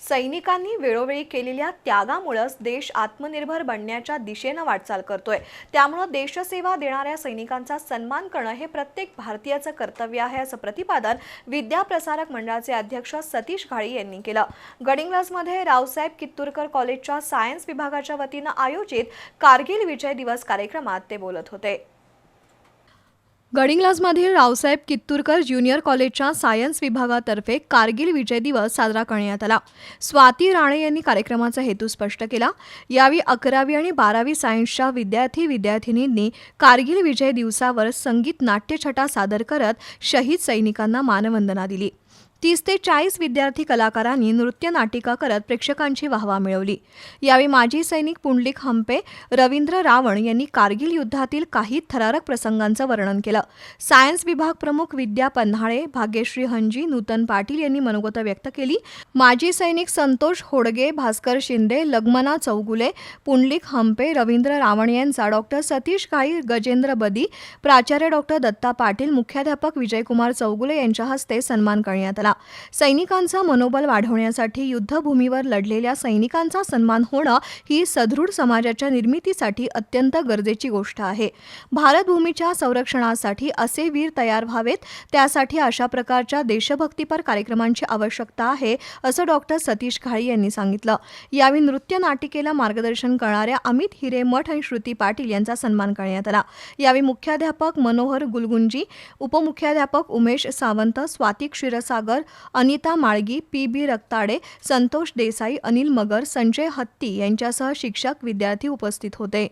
सैनिकांनी वेळोवेळी केलेल्या त्यागामुळेच देश आत्मनिर्भर बनण्याच्या दिशेनं वाटचाल करतोय. त्यामुळं देशसेवा देणाऱ्या सैनिकांचा सन्मान करणं हे प्रत्येक भारतीयाचं कर्तव्य आहे असं प्रतिपादन विद्याप्रसारक मंडळाचे अध्यक्ष सतीश घाळी यांनी केलं. गडिंग्लजमध्ये रावसाहेब कित्तूरकर कॉलेजच्या सायन्स विभागाच्या वतीनं आयोजित कारगिल विजय दिवस कार्यक्रमात ते बोलत होते. गडिंग्लजमधील रावसाहेब कित्तूरकर ज्युनियर कॉलेजच्या सायन्स विभागातर्फे कारगिल विजय दिवस साजरा करण्यात आला. स्वाती राणे यांनी कार्यक्रमाचा हेतू स्पष्ट केला. यावेळी अकरावी आणि बारावी सायन्सच्या विद्यार्थी विद्यार्थिनींनी कारगिल विजय दिवसावर संगीत नाट्यछटा सादर करत शहीद सैनिकांना मानवंदना दिली. तीस ते चाळीस विद्यार्थी कलाकारांनी नृत्य नाटिका करत प्रेक्षकांची वाहवा मिळवली. यावेळी माजी सैनिक पुंडलिक हंपे रवींद्र रावण यांनी कारगिल युद्धातील काही थरारक प्रसंगांचं वर्णन केलं. सायन्स विभाग प्रमुख विद्या पन्हाळे भाग्यश्री हंजी नूतन पाटील यांनी मनोगत व्यक्त केली. माजी सैनिक संतोष होडगे भास्कर शिंदे लग्मना चौगुले पुंडलिक हंपे रवींद्र रावण यांचा डॉक्टर सतीश काळी गजेंद्र बदी प्राचार्य डॉक्टर दत्ता पाटील मुख्याध्यापक विजयकुमार चौगुले यांच्या हस्ते सन्मान करण्यात करण्यात आला. सैनिकांचं मनोबल वाढवण्यासाठी युद्धभूमीवर लढलेल्या सैनिकांचा सन्मान होणं ही सदृढ समाजाच्या निर्मितीसाठी अत्यंत गरजेची गोष्ट आहे. भारतभूमीच्या संरक्षणासाठी असे वीर तयार व्हावेत त्यासाठी अशा प्रकारच्या देशभक्तीपर कार्यक्रमांची आवश्यकता आहे असं डॉक्टर सतीश घाळी यांनी सांगितलं. यावेळी नृत्य नाटिकेला मार्गदर्शन करणाऱ्या अमित हिरे मठ आणि श्रुती पाटील यांचा सन्मान करण्यात आला. यावेळी मुख्याध्यापक मनोहर गुलगुंजी उपमुख्याध्यापक उमेश सावंत स्वाती क्षीरसागर अनिता माळगी पी बी रक्ताडे संतोष देसाई अनिल मगर संजय हत्ती यांच्यासह शिक्षक विद्यार्थी उपस्थित होते.